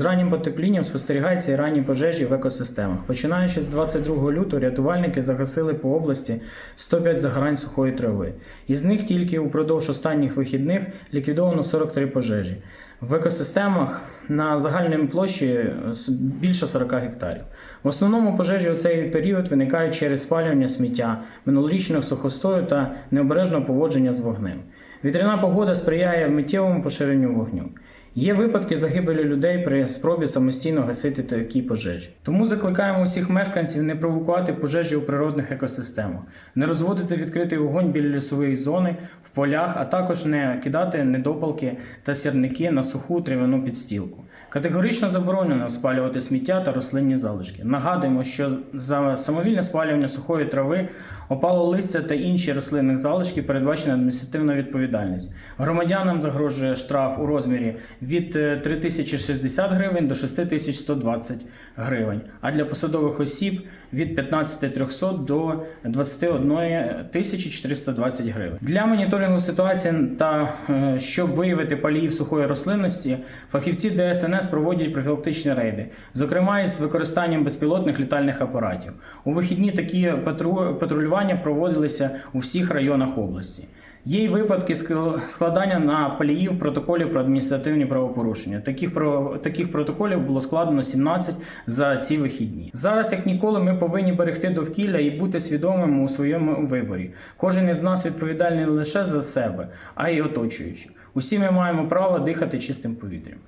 З раннім потеплінням спостерігаються і ранні пожежі в екосистемах. Починаючи з 22 лютого, рятувальники загасили по області 105 загорань сухої трави. Із них тільки упродовж останніх вихідних ліквідовано 43 пожежі. В екосистемах на загальній площі е, більше 40 гектарів. В основному пожежі у цей період виникають через спалювання сміття, минулорічного сухостою та необережного поводження з вогнем. Вітряна погода сприяє миттєвому поширенню вогню. Є випадки загибелі людей при спробі самостійно гасити такі пожежі. Тому закликаємо усіх мешканців не провокувати пожежі у природних екосистемах, не розводити відкритий вогонь біля лісової зони, в полях, а також не кидати недопалки та сірники на суху трав'яну підстілку. Категорично заборонено спалювати сміття та рослинні залишки. Нагадуємо, що за самовільне спалювання сухої трави, опало листя та інші рослинних залишки передбачена адміністративна відповідальність. Громадянам загрожує штраф у розмірі від е, 3060 гривень до 6120 гривень, а для посадових осіб від 15300 до 21420 гривень. Для моніторингу ситуації та е, щоб виявити паліїв сухої рослинності, фахівці ДСНС проводять профілактичні рейди, зокрема із використанням безпілотних літальних апаратів. У вихідні такі патру- патрулювання проводилися у всіх районах області. Є й випадки скл- складання на паліїв протоколів про адміністративні правопорушення. Таких таких протоколів було складено 17 за ці вихідні. Зараз, як ніколи, ми повинні берегти довкілля і бути свідомими у своєму виборі. Кожен із нас відповідальний не лише за себе, а й оточуючи. Усі ми маємо право дихати чистим повітрям.